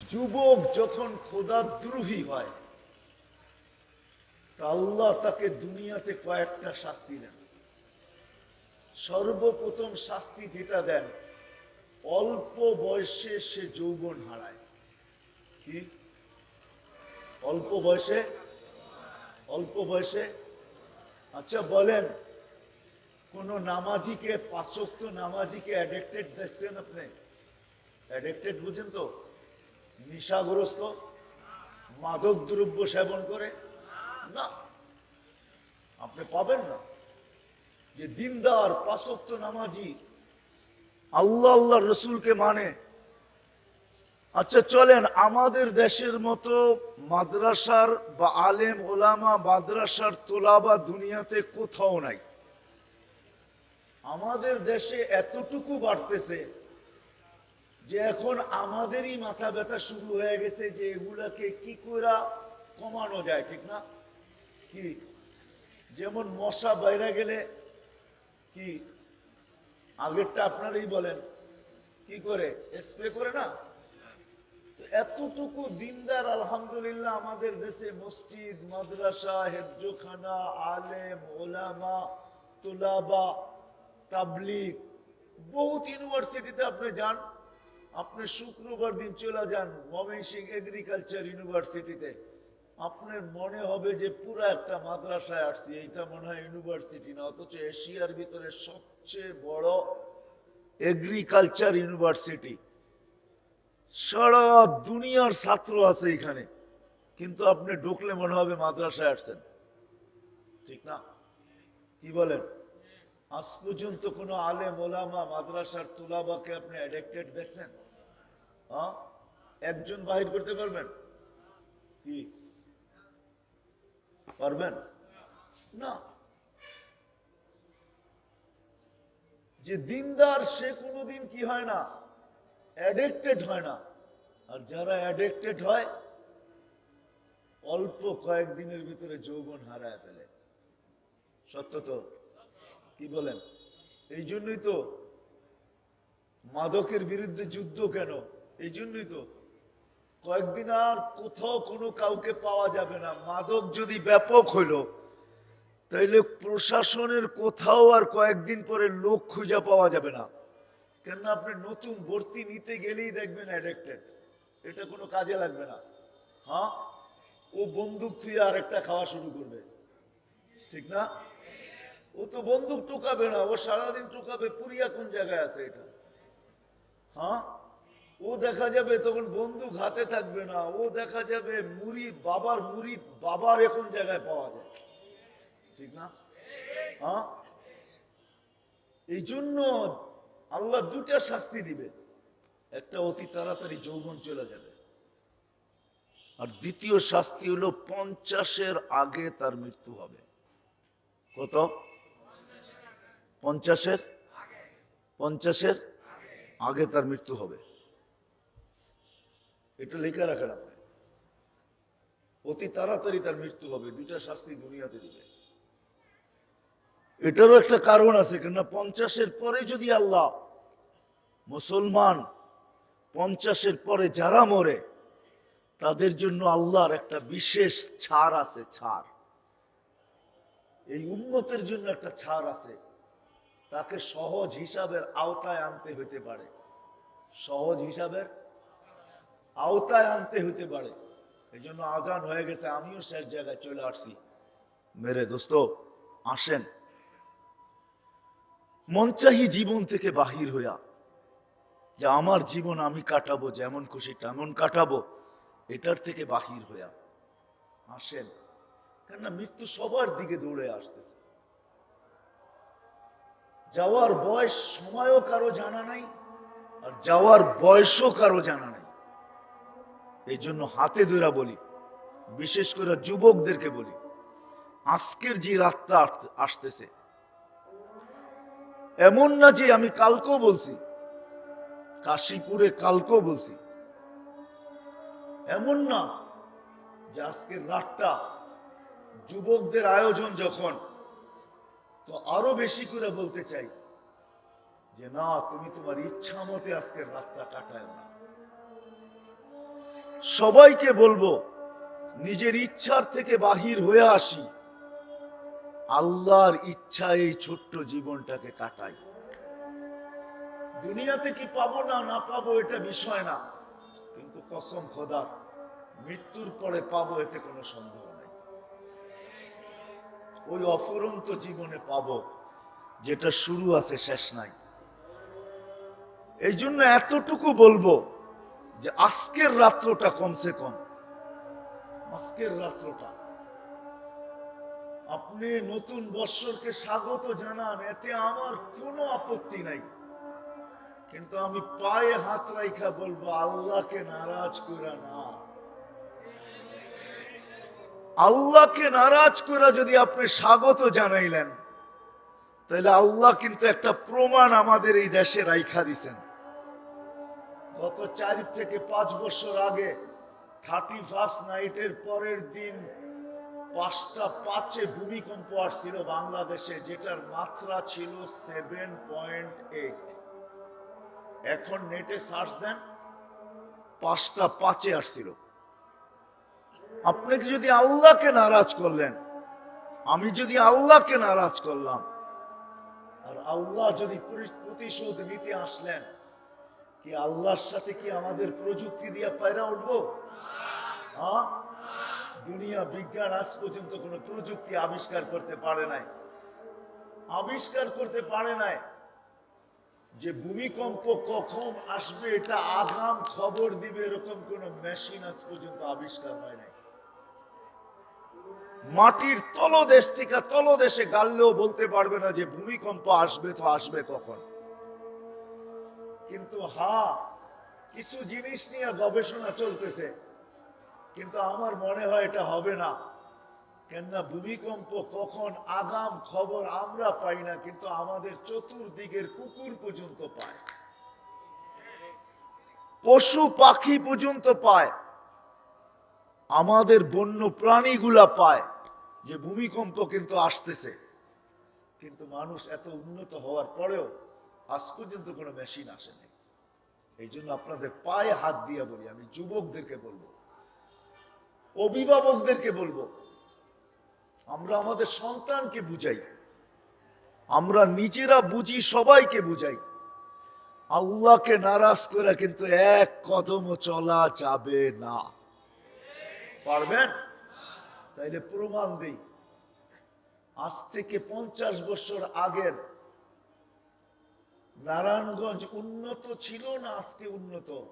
যুবক যখন খোদা দ্রোহী হয়, তা আল্লাহ তাকে দুনিয়াতে কয়েকটা শাস্তি দেন। সর্বপ্রথম শাস্তি যেটা দেন, অল্প বয়সে সে যৌবন হারায়। কি? অল্প বয়সে? অল্প বয়সে? আচ্ছা বলেন, কোন নামাজিকে পাঁচক্ত নামাজিকে অ্যাডিক্টেড দেখছেন আপনি? অ্যাডিক্টেড বুঝেন তো? নিশাগ্রস্ত, মাদক দ্রব্য সেবন করে? না। আপনি পাবেন না। যে দিনদার, পাঁচক্ত নামাজি আল্লাহ আল্লাহ রসুলকে মানে। আচ্ছা চলেন, আমাদের দেশের মতো মাদ্রাসার বা আলেম, ওলামা, মাদ্রাসার তোলাবা দুনিয়াতে কোথাও নাই। আমাদের দেশে এতটুকু বাড়তেছে যে এখন আমাদেরই মাথা ব্যথা শুরু হয়ে গেছে যে এগুলাকে কি করে কমানো যায়, ঠিক না? কি? যেমন মশা বাইরে গেলে, কি? আগেরটা আপনারই বলেন, কি করে? স্প্রে করে না? এতটুকু দিনদার, আলহামদুলিল্লাহ, আমাদের দেশে মসজিদ, মাদ্রাসা, হেফজোখানা, আলেম, ওলামা, তুলাবা, তাবলিগ, বহুত ইউনিভার্সিটিতে আপনি যান আপনি শুক্রবার দিন চলে যান ময়মনসিং এগ্রিকালচার ইউনিভার্সিটিতে। আপনার মনে হবে যে পুরো একটা মাদ্রাসায় আসছি, এইটা মনে হয় ইউনিভার্সিটি না, অথচ এশিয়ার ভিতরে সবচেয়ে বড় এগ্রিকালচার ইউনিভার্সিটি। সারা দুনিয়ার ছাত্র আছে এখানে, কিন্তু আপনি ঢুকলে মনে হবে মাদ্রাসায় আসছেন। ঠিক না? কি বলেন? আজ পর্যন্ত কোনো আলেম ওলামা মাদ্রাসার তুলাবাকে আপনি অ্যাডিক্টেড দেখছেন? একজন বাহির করতে পারবেন? কি? পারবেন? না। যে দিনদার, সে কোনোদিন কি হয় না? অ্যাডিক্টেড হয় না। আর যারা অ্যাডিক্টেড হয়, অল্প কয়েকদিনের ভিতরে যৌবন হারায় ফেলে। সত্য তো? কি বলেন? এই জন্যই তো মাদকের বিরুদ্ধে যুদ্ধ কেন? এই জন্যই তো কয়েকদিন আর কোথাও কোনো কাউকে পাওয়া যাবে না। মাদক যদি ব্যাপক হইল, তাইলে প্রশাসনের কোথাও আর কয়েকদিন পরে লোক খুঁজে পাওয়া যাবে না। কেন আপনি নতুন ভর্তি নিতে গেলেই দেখবেন অ্যাডিক্টেড এটা কোনো কাজে লাগবে না। হ্যাঁ? ও বন্দুক তুই আর একটা খাওয়া শুরু করবে। ঠিক না? ও তো বন্দুক টুকাবে না, ও সারাদিন টুকাবে। পুরিয়া কোন জায়গায় আছে এটা? হ্যাঁ? ও দেখা যাবে তখন বন্দুক হাতে থাকবে না, ও দেখা যাবে মুড়ি বাবার মুড়ি বাবার এখন জায়গায় পাওয়া যায়। ঠিক না? হ্যাঁ? এই জন্য আল্লাহ দুটা শাস্তি দিবে। একটা অতি তাড়াতাড়ি যৌবন চলে যাবে। আর দ্বিতীয় শাস্তি হলো পঞ্চাশের আগে তার মৃত্যু হবে। কত? পঞ্চাশের? পঞ্চাশের আগে তার মৃত্যু হবে। এটা লেখা রাখেন আপনি। অতি তাড়াতাড়ি তার মৃত্যু হবে, দুইটা শাস্তি দুনিয়াতে দিবে। এটারও একটা কারণ আছে, কেননা পঞ্চাশের পরে যদি আল্লাহ মুসলমান পঞ্চাশের পরে যারা মরে, তাদের জন্য আল্লাহর একটা বিশেষ ছাড় আছে, ছাড়। এই উন্মতের জন্য একটা ছাড় আছে। তাকে সহজ হিসাবের আওতায় আনতে হতে পারে। সহজ হিসাবের আওতায় আনতে হতে পারে। এই জন্য আজান হয়ে গেছে, আমিও শেষ জায়গায় চলে আসছি। মেরে দোস্ত, আসেন। মনচাহি জীবন থেকে বাহির হইয়া, যে আমার জীবন আমি কাটাবো যেমন খুশি তেমন কাটাবো, এটার থেকে বাহির হইয়া, আসেন। কেননা মৃত্যু সবার দিকে দৌড়ে আসতেছে। যাওয়ার বয়স সময়ও কারও জানা নাই, আর যাওয়ার বয়সও কারও জানা নাই। এই জন্য হাতে ধরা বলি, বিশেষ করে যুবকদেরকে বলি। আজকের যে রাতটা আসতেছে, এমন না যে আমি কালকেও বলছি, কাশীপুরে কালকেও বলছি। এমন না যে আজকের রাতটা যুবকদের আয়োজন যখন, তো আরও বেশি করে বলতে চাই যে, না, তুমি তোমার ইচ্ছা মতে আজকের রাতটা কাটায় না। সবাইকে বলব, নিজের ইচ্ছার থেকে বাহির হয়ে আসি। আল্লাহর ইচ্ছা এই ছোট্ট জীবনটাকে কাটাই। দুনিয়াতে কি পাবো না না পাবো এটা বিষয় না। কিন্তু কসম খোদা, মৃত্যুর পরে পাবো এতে কোনো সন্দেহ নেই। ওই অফুরন্ত জীবনে পাবো, যেটা শুরু আছে, শেষ নাই। এই জন্য এতটুকু বলব যে আজকের রাত্রটা কমসে কম। আজকের রাত্রটা। আপনি নতুন বৎসরকে স্বাগত জানান, এতে আমার কোনো আপত্তি নাই। কিন্তু আমি পায়ে হাত রাইখা বলব, আল্লাহকে নারাজ কইরা না। আল্লাহকে নারাজ কইরা যদি আপনি স্বাগত জানাইলেন তাহলে আল্লাহ কিন্তু একটা প্রমাণ আমাদের এই দেশে রাইখা দিছেন। গত চার থেকে পাঁচ বছর আগে থার্টি ফার্স্ট নাইটের পরের দিন পাঁচটা পাঁচে ভূমিকম্প আসছিল বাংলাদেশে, যেটার মাত্রা ছিল সেভেন পয়েন্ট এইট এখন নেটে সার্চ দেন, পাঁচটা পাঁচে আসছিল। আপনি যদি আল্লাহকে নারাজ করলেন, আমি যদি আল্লাহকে নারাজ করলাম, আর আল্লাহ যদি প্রতিশোধ নিতে আসলেন কি আল্লাহর সাথে কি আমাদের প্রযুক্তি দিয়ে পায়রা উঠবো? হ্যাঁ? দুনিয়া বিজ্ঞান আজ পর্যন্ত কোনো প্রযুক্তি আবিষ্কার করতে পারে নাই। আবিষ্কার করতে পারে নাই যে ভূমিকম্প কখন আসবে এটা আগাম খবর দিবে এরকম কোন মেশিন আজ পর্যন্ত আবিষ্কার হয় নাই। মাটির তলদেশ থেকে তলদেশে গাললেও বলতে পারবে না যে ভূমিকম্প আসবে তো আসবে কখন। কিন্তু হা, কিছু জিনিস নিয়ে গবেষণা চলতেছে। কিন্তু আমার মনে হয় এটা হবে না। কেননা ভূমিকম্প কখন আগাম খবর আমরা পাই না, কিন্তু আমাদের চতুর্দিকের কুকুর পর্যন্ত পায়। পশু পাখি পর্যন্ত পায়। আমাদের বন্য প্রাণীগুলা পায় যে ভূমিকম্প কিন্তু আসতেছে। কিন্তু মানুষ এত উন্নত হওয়ার পরেও আজ পর্যন্ত কোনো মেশিন আসেনি। এই জন্য আপনাদের পায়ে হাত দিয়ে বলি, আমি যুবকদেরকে বলব, অভিভাবকদেরকে বলব, আমরা আমাদের সন্তানকে বুঝাই। আমরা নিজেরা বুঝি, সবাইকে বুঝাই। আল্লাহকে নারাজ করে কিন্তু এক কদমও চলা যাবে না। পারবেন? তাইলে প্রমাণ দিই। আজ থেকে পঞ্চাশ বছর আগের নারায়ণগঞ্জ উন্নত ছিল না আজকে উন্নত?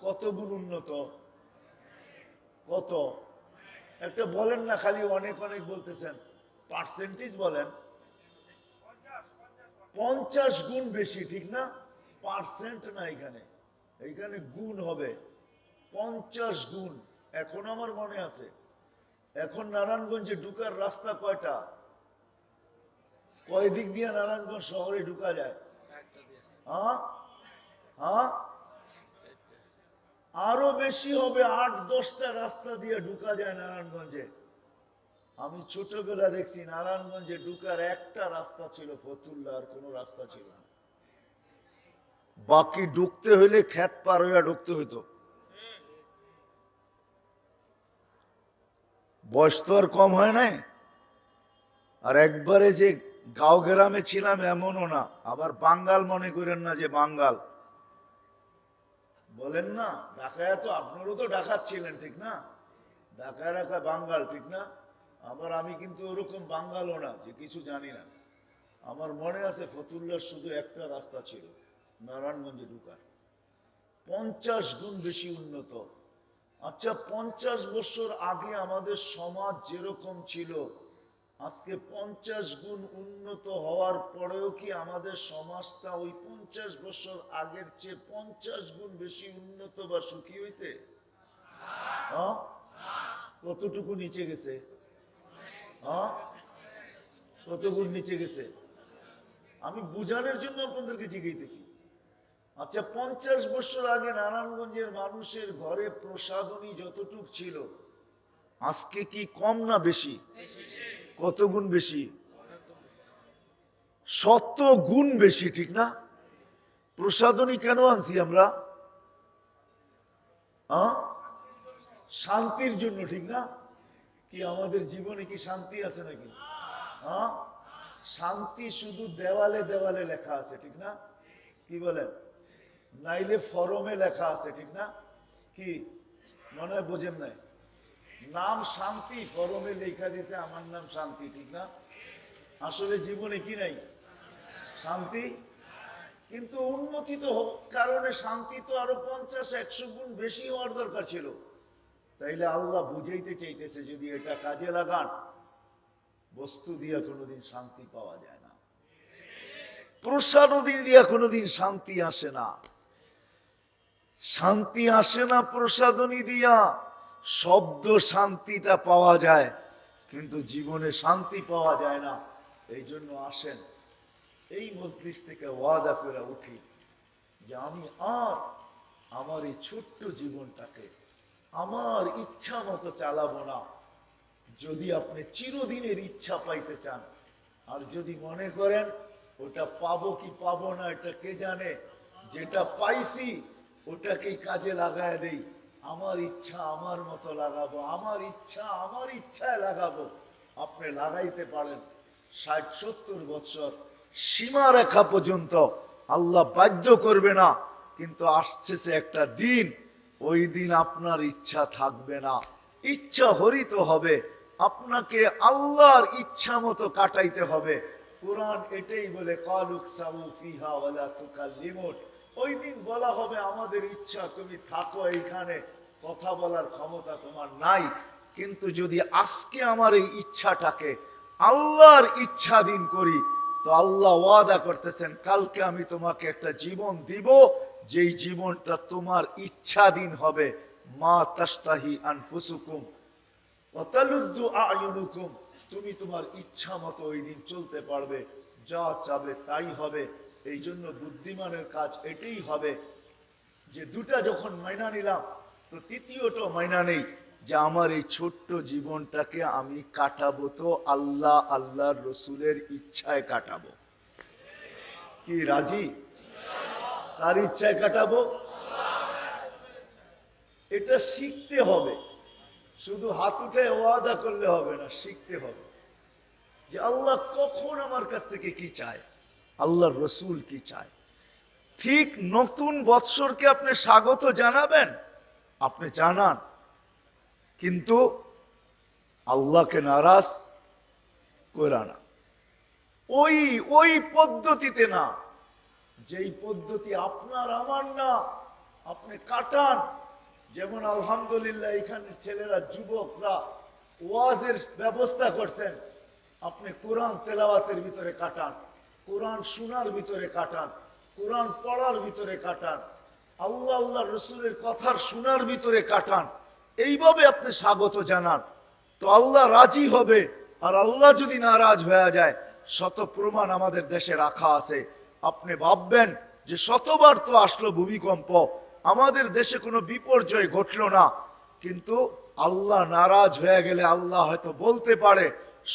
কত গুণ উন্নত? কত? একটা বলেন না, খালি অনেক অনেক বলতেছেন। পার্সেন্টেজ বলেন। পঞ্চাশ গুণ বেশি, ঠিক না? পার্সেন্ট না এখানে। এখানে গুণ হবে। পঞ্চাশ গুণ। এখন আমার মনে আছে। এখন নারায়ণগঞ্জে ঢুকার রাস্তা কয়টা? কয় দিক দিয়ে নারায়ণগঞ্জ শহরে ঢুকা যায়? হ্যাঁ? হ্যাঁ? আরও বেশি হবে, আট, দশটা রাস্তা দিয়ে ঢুকা যায় নারায়ণগঞ্জে। আমি ছোটবেলা দেখছি নারায়ণগঞ্জে ঢুকার একটা রাস্তা ছিল ফতুল্লা, আর কোনো রাস্তা ছিল না। বাকি ঢুকতে হইলে খ্যাত পার হইয়া ঢুকতে হইতো। বয়স তো আর কম হয় নাই। আর একবারে যে গাঁও গ্রামে ছিলাম এমনও না। আবার বাঙ্গাল মনে করেন না যে বাঙ্গাল। বলেন না, ঢাকায় তো আপনারও তো ঢাকার ছিলেন, ঠিক না? ঢাকায় রাখা বাঙ্গাল, ঠিক না? আবার আমি কিন্তু ওরকম বাঙ্গালও না, যে কিছু জানি না। আমার মনে আছে ফতুল্লার শুধু একটা রাস্তা ছিল, নারায়ণগঞ্জে ঢুকার। পঞ্চাশ গুণ বেশি উন্নত। আচ্ছা পঞ্চাশ বছর আগে আমাদের সমাজ যেরকম ছিল আজকে পঞ্চাশ গুণ উন্নত হওয়ার পরেও কি আমাদের সমাজটা ওই পঞ্চাশ বছর আগের চেয়ে পঞ্চাশ গুণ বেশি উন্নত বা সুখী হয়েছে হ্যাঁ? কতটুকু নিচে গেছে? হ্যাঁ? কত গুণ নিচে গেছে? আমি বুঝানোর জন্য আপনাদেরকে জিজ্ঞাইতেছি আচ্ছা পঞ্চাশ বছর আগে নারায়ণগঞ্জের মানুষের ঘরে প্রসাদনী যতটুক ছিল, আজকে কি কম না বেশি? কত গুণ বেশি? শত গুণ বেশি, ঠিক না? প্রসাদনী কেন আনছি আমরা? শান্তির জন্য, ঠিক না? কি আমাদের জীবনে কি শান্তি আছে নাকি? হ্যাঁ শান্তি শুধু দেওয়ালে দেওয়ালে লেখা আছে, ঠিক না? কি বলেন নাইলে ফরমে লেখা আছে, ঠিক না? কি? মনে হয় বোঝেন নাই? নাম শান্তি ফরমে লেখা দিছে আমার নাম শান্তি, ঠিক না? আসলে জীবনে কি নাই? শান্তি? কিন্তু উন্নতি তো কারণে শান্তি তো আরও পঞ্চাশ, একশো গুণ বেশি হওয়ার দরকার ছিল। তাইলে আল্লাহ বুঝাইতে চাইতেছে, যদি এটা কাজে লাগান, বস্তু দিয়া কোনোদিন শান্তি পাওয়া যায় না। প্রসাদী দিয়া কোনোদিন শান্তি আসে না। শান্তি আসে না প্রসাদনী দিয়া। শব্দ শান্তিটা পাওয়া যায়, কিন্তু জীবনে শান্তি পাওয়া যায় না। এই জন্য আসেন, এই মজলিস থেকে ওয়াদা করে উঠি যে আমি আর আমার এই ছোট্ট জীবনটাকে, আমার ইচ্ছা মতো চালাবো না। যদি আপনি চিরদিনের ইচ্ছা পাইতে চান, আর যদি মনে করেন ওটা পাবো কি পাবো না, এটা কে জানে? যেটা পাইছি ওটাকেই কাজে লাগায় দেই। আমার ইচ্ছা আমার মতো লাগাবো, আমার ইচ্ছা আমার ইচ্ছায় লাগাবো। আপনি লাগাইতে পারেন। ষাট, সত্তর বছর সীমারেখা পর্যন্ত আল্লাহ বাধ্য করবে না, কিন্তু আসছে সে একটা দিন, ওই দিন আপনার ইচ্ছা থাকবে না। ইচ্ছা হরিত হবে, আপনাকে আল্লাহর ইচ্ছা মতো কাটাইতে হবে। কোরআন এটাই বলে, কালুক সাউ ফিহা ওয়ালা তুকাল্লিমুন। ওই দিন বলা হবে, আমাদের ইচ্ছা, তুমি থাকো এইখানে, কথা বলার ক্ষমতা তোমার নাই। কিন্তু যদি আজকে আমার এই ইচ্ছাটাকে আল্লাহর ইচ্ছাধীন করি, তো আল্লাহ ওয়াদা করতেছেন, কালকে আমি তোমাকে একটা জীবন দিব, যেই জীবনটা তোমার ইচ্ছাধীন হবে। মা তাস্তাহি আনফুসুকুম ওয়াতালুদ্দু আয়ুনুকুম, তুমি তোমার ইচ্ছা মতো ওই দিন চলতে পারবে, যা চাবে তাই হবে। এই জন্য বুদ্ধিমানের কাজ এটাই হবে যে দুটা যখন মাইনা নিলাম, তো তৃতীয়টা মাইনা নেই যে আমার এই ছোট্ট জীবনটাকে আমি কাটাবো তো আল্লাহ আল্লাহর রসুলের ইচ্ছায় কাটাবো। কি, রাজি? কার ইচ্ছায় কাটাবো? এটা শিখতে হবে। শুধু হাত উঠে ওয়াদা করলে হবে না, শিখতে হবে যে আল্লাহ কখন আমার কাছ থেকে কি চায়। আল্লাহর রসুল কি চায়? ঠিক নতুন বৎসরকে আপনি স্বাগত জানাবেন, আপনি জানান। কিন্তু আল্লাহকে নারাজ করা না। ওই ওই পদ্ধতিতে না, যেই পদ্ধতি আপনার, আমার না, আপনি কাটান। যেমন আলহামদুলিল্লাহ, এখানে ছেলেরা, যুবকরা ওয়াজের ব্যবস্থা করছেন, আপনি কোরআন তেলাওয়াতের ভিতরে কাটান। কোরআন শোনার ভিতরে কাটান, কোরআন পড়ার ভিতরে কাটান, আল্লাহ আল্লাহ রসুলের কথার শোনার ভিতরে কাটান, এইভাবে আপনি স্বাগত জানান। তো আল্লাহ রাজি হবে, আর আল্লাহ যদি নারাজ হয়ে যায়, শত প্রমাণ আমাদের দেশে রাখা আছে। আপনি ভাববেন যে শতবার তো আসলো ভূমিকম্প, আমাদের দেশে কোনো বিপর্যয় ঘটলো না, কিন্তু আল্লাহ নারাজ হয়ে গেলে আল্লাহ হয়তো বলতে পারে,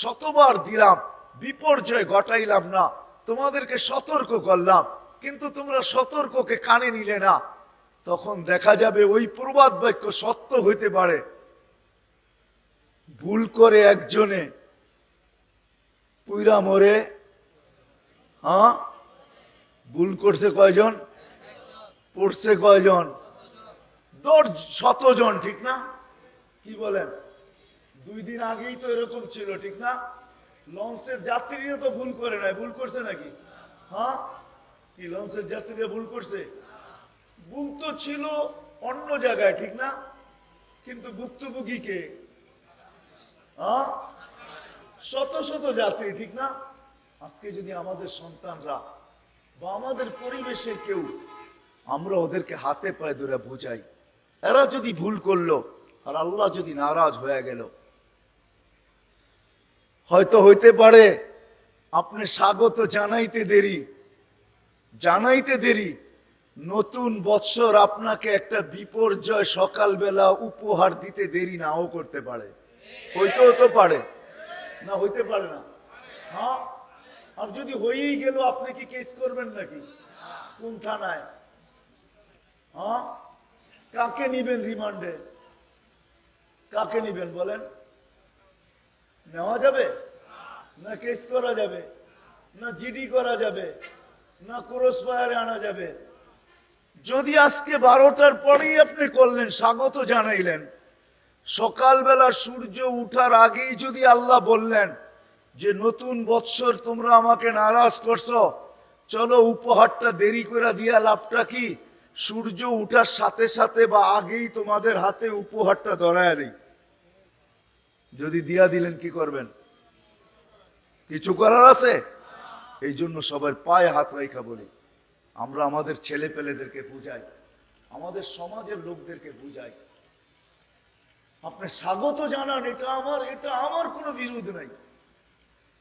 শতবার দিলাম, বিপর্যয় ঘটাইলাম না। তোমাদেরকে সতর্ক করলাম, কিন্তু তোমরা সতর্ককে কানে নিলে না। তখন দেখা যাবে ওই প্রবাদ বাক্য সত্য হইতে পারে। ভুল করে একজনে পুইরা মরে হ্যাঁ? ভুল করছে কয়জন? পড়ছে কয়জন? দশ শতজন ঠিক না? কি বলেন? দুই দিন আগেই তো এরকম ছিল, ঠিক না? লঞ্চের যাত্রীরা তো ভুল করে নাই, ভুল করছে নাকি? হ্যাঁ? কি, লঞ্চের যাত্রীরা ভুল করছে? ভুল তো ছিল অন্য জায়গায়, ঠিক না? কিন্তু ভুক্তভোগী কে? হ্যাঁ? শত শত যাত্রী, ঠিক না? আজকে যদি আমাদের সন্তানরা বা আমাদের পরিবেশে কেউ, আমরা ওদেরকে হাতে পায়ে ধরে বোঝাই, এরা যদি ভুল করল, আর আল্লাহ যদি নারাজ হয়ে গেল হয়তো হইতে পারে। আপনি স্বাগত জানাইতে দেরি। জানাইতে দেরি। নতুন বৎসর আপনাকে একটা বিপর্যয় সকালবেলা উপহার দিতে দেরি নাও করতে পারে। হইতেও তো পারে। না, হইতে পারে না। হ্যাঁ? আর যদি হয়েই গেল, আপনি কি কেস করবেন নাকি? কোন থানায়? হ্যাঁ? কাকে নিবেন রিমান্ডে? কাকে নিবেন বলেন? নেওয়া যাবে? না কেস করা যাবে? না জিডি করা যাবে? না ক্রস ফায়ারে আনা যাবে? যদি আজকে বারোটার পরেই আপনি করলেন, স্বাগত জানাইলেন। সকালবেলা সূর্য উঠার আগেই যদি আল্লাহ বললেন যে, নতুন বৎসর তোমরা আমাকে নারাজ করছ, চলো উপহারটা দেরি করে দিয়া লাভটা কি? সূর্য উঠার সাথে সাথে বা আগেই তোমাদের হাতে উপহারটা ধরায় দিই। যদি দিয়া দিলেন, কি করবেন? কিছু করার আছে? এই জন্য সবার পায়ে হাত রাইখা বলি। আমরা আমাদের ছেলে পেলেদেরকে বুঝাই। আমাদের সমাজের লোকদেরকে বুঝাই। আপনি স্বাগত জানান, এটা আমার এটা আমার কোনো বিরোধ নাই।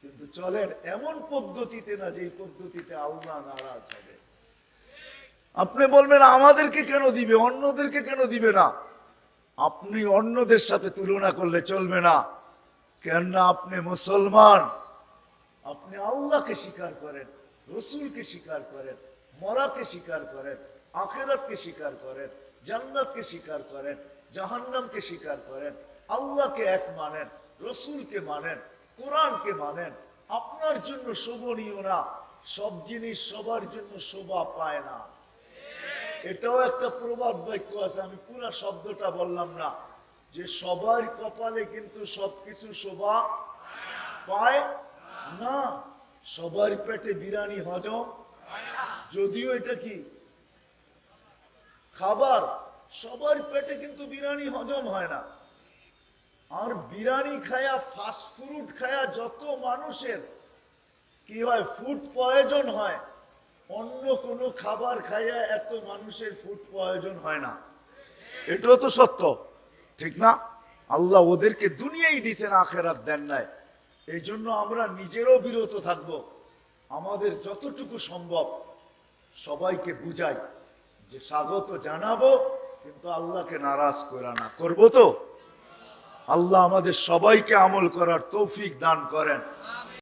কিন্তু চলেন, এমন পদ্ধতিতে না যে পদ্ধতিতে আল্লাহ নারাজ হবে। আপনি বলবেন, আমাদেরকে কেন দিবে? অন্যদেরকে কেন দিবে না? আপনি অন্যদের সাথে তুলনা করলে চলবে না। কেননা আপনি মুসলমান। আপনি আল্লাহকে স্বীকার করেন, রসুলকে স্বীকার করেন, মরাকে স্বীকার করেন, আখেরাতকে স্বীকার করেন, জান্নাতকে স্বীকার করেন, জাহান্নামকে স্বীকার করেন, আল্লাহকে এক মানেন, রসুলকে মানেন, কোরআনকে মানেন, আপনার জন্য শোভনীয় না, সব জিনিস সবার জন্য শোভা পায় না। এটাও একটা প্রবাদ বাক্য আছে, আমি পুরো শব্দটা বললাম না। যে সবার কপালে কিন্তু সবকিছু শোভা পায় না। সবার পেটে বিরানি হজম যদিও এটা কি? খাবার, সবার পেটে কিন্তু বিরানি হজম হয় না। আর বিরানি খায়া ফাস্ট ফুড খায়া যত মানুষের কি হয় ফুড প্রয়োজন হয় অন্য কোনো খাবার খাইয়া এত মানুষের ফুড প্রয়োজন হয় না। এটাও তো সত্য। ঠিক না? আল্লাহ ওদেরকে দুনিয়াই দিছেন, আখেরাত দেন নাই। এই জন্য আমরা নিজেরও বিরত থাকব। আমাদের যতটুকু সম্ভব সবাইকে বুঝাই যে স্বাগত জানাব, কিন্তু আল্লাহকে নারাজ করা না। করব তো? আল্লাহ আমাদের সবাইকে আমল করার তৌফিক দান করেন।